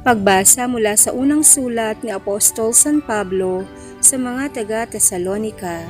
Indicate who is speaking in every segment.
Speaker 1: Pagbasa mula sa unang sulat ni Apostol San Pablo sa mga taga-Tesalonika.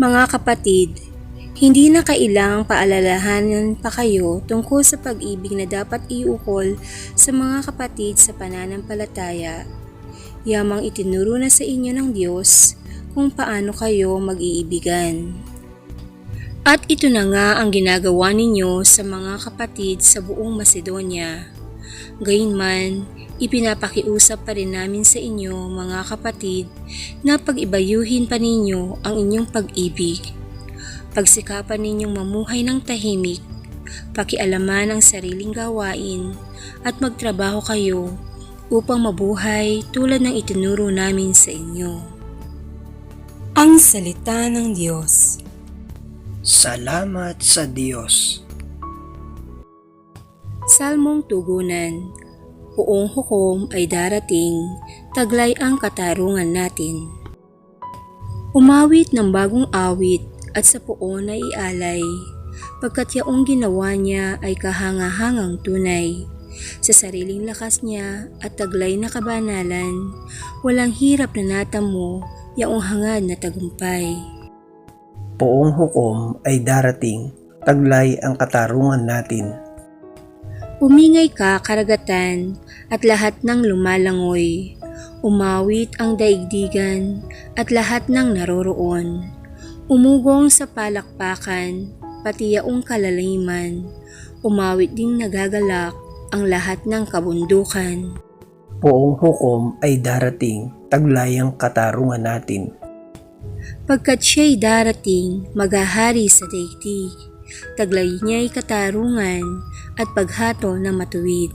Speaker 1: Mga kapatid, hindi na kailangang paalalahanan pa kayo tungkol sa pag-ibig na dapat iukol sa mga kapatid sa pananampalataya. Yamang itinuro na sa inyo ng Diyos kung paano kayo mag-iibigan. At ito na nga ang ginagawa ninyo sa mga kapatid sa buong Macedonia. Gayunman, ipinapakiusap pa rin namin sa inyo mga kapatid na pag-ibayuhin pa ninyo ang inyong pag-ibig. Pagsikapan ninyong mamuhay ng tahimik, pakialaman ang sariling gawain at magtrabaho kayo upang mabuhay tulad ng itinuro namin sa inyo. Ang Salita ng Diyos
Speaker 2: Salamat sa Diyos.
Speaker 1: Salmong Tugunan Buong hukom ay darating, taglay ang katarungan natin. Umawit ng bagong awit at sa puon ay ialay, pagkat yaong ginawa niya ay kahangahangang tunay. Sa sariling lakas niya at taglay na kabanalan, walang hirap na natamo, yaong hangad na tagumpay.
Speaker 2: Poong hukom ay darating, taglay ang katarungan natin.
Speaker 1: Umingay ka karagatan at lahat ng lumalangoy. Umawit ang daigdigan at lahat ng naroroon. Umugong sa palakpakan, pati yaong kalaliman. Umawit ding nagagalak ang lahat ng kabundukan.
Speaker 2: Poong hukom ay darating, taglay ang katarungan natin.
Speaker 1: Pagkat siya'y darating, maghahari sa daigdig. Taglay niya'y katarungan at paghato na matuwid.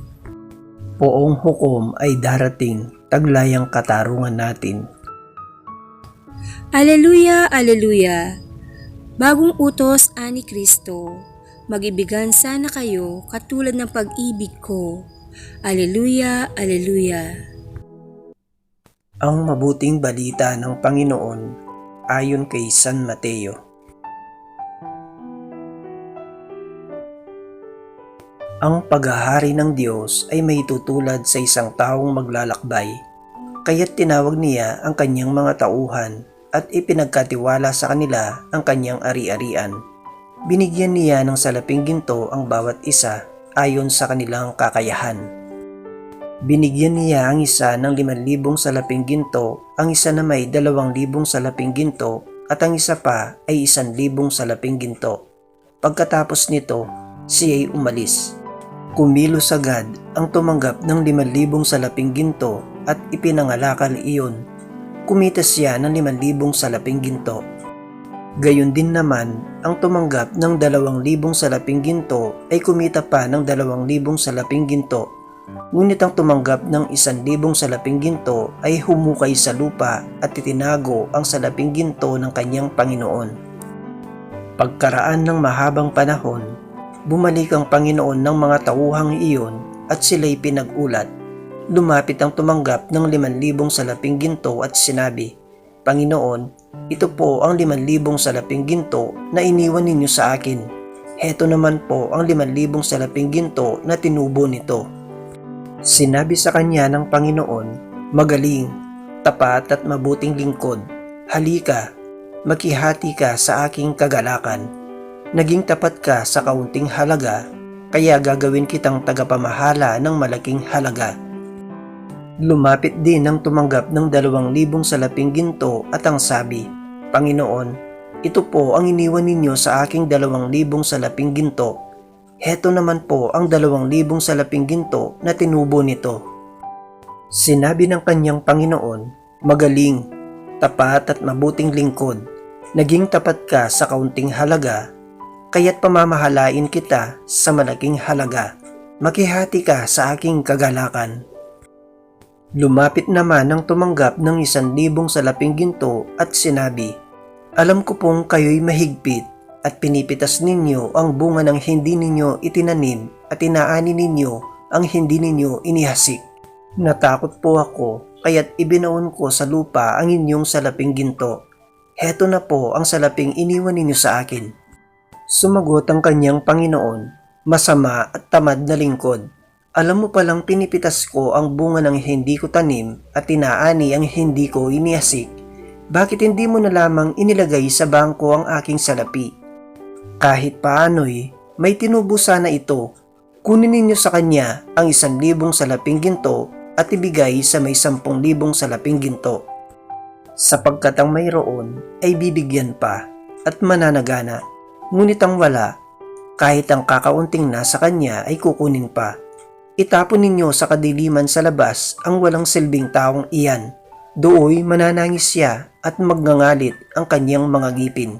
Speaker 2: Poong hukom ay darating, taglay ang katarungan natin.
Speaker 1: Aleluya, aleluya! Bagong utos ani Kristo, magibigan sana kayo katulad ng pag-ibig ko. Aleluya, aleluya!
Speaker 2: Ang mabuting balita ng Panginoon ayon kay San Mateo. Ang paghahari ng Diyos ay may tutulad sa isang taong maglalakbay, kaya't tinawag niya ang kanyang mga tauhan at ipinagkatiwala sa kanila ang kanyang ari-arian. Binigyan niya ng salaping ginto ang bawat isa ayon sa kanilang kakayahan. Binigyan niya ang isa ng 5,000 salaping ginto, ang isa na may 2,000 salaping ginto, at ang isa pa ay 1,000 salaping ginto. Pagkatapos nito, siya'y umalis. Kumilos agad ang tumanggap ng 5,000 salaping ginto at ipinangalakal iyon. Kumita siya ng 5,000 salaping ginto. Gayon din naman, ang tumanggap ng 2,000 salaping ginto ay kumita pa ng 2,000 salaping ginto. Ngunit ang tumanggap ng 1,000 salaping ginto ay humukay sa lupa at itinago ang salaping ginto ng kanyang Panginoon. Pagkaraan ng mahabang panahon, bumalik ang Panginoon ng mga tauhang iyon at sila'y pinag-ulat. Lumapit ang tumanggap ng 5,000 salaping ginto at sinabi, Panginoon, ito po ang 5,000 salaping ginto na iniwan ninyo sa akin. Heto naman po ang 5,000 salaping ginto na tinubo nito. Sinabi sa kanya ng Panginoon, Magaling, tapat at mabuting lingkod. Halika, makihati ka sa aking kagalakan. Naging tapat ka sa kaunting halaga, kaya gagawin kitang tagapamahala ng malaking halaga. Lumapit din ang tumanggap ng dalawang libong salaping ginto at ang sabi, Panginoon, ito po ang iniwan ninyo sa aking dalawang libong salaping ginto. Heto naman po ang dalawang libong salaping ginto na tinubo nito. Sinabi ng kanyang Panginoon, Magaling, tapat at mabuting lingkod. Naging tapat ka sa kaunting halaga, kaya't pamamahalain kita sa malaking halaga. Makihati ka sa aking kagalakan. Lumapit naman ang tumanggap ng isang libong salaping ginto at sinabi, Alam ko pong kayo'y mahigpit at pinipitas ninyo ang bunga ng hindi ninyo itinanim at inaani ninyo ang hindi ninyo inihasik. Natakot po ako kaya't ibinaon ko sa lupa ang inyong salaping ginto. Heto na po ang salaping iniwan ninyo sa akin. Sumagot ang kanyang Panginoon, masama at tamad na lingkod. Alam mo palang pinipitas ko ang bunga ng hindi ko tanim at tinaani ang hindi ko iniasik. Bakit hindi mo na lamang inilagay sa bangko ang aking salapi? Kahit paano'y may tinubo sana ito. Kunin ninyo sa kanya ang isang libong salaping ginto at ibigay sa may sampung libong salaping ginto. Sapagkat ang mayroon ay bibigyan pa at mananagana, ngunit ang wala, kahit ang kakaunting na sa kanya ay kukunin pa. Itapon ninyo sa kadiliman sa labas ang walang silbing taong iyan. Dooy mananangis siya at magngangalit ang kanyang mga ngipin.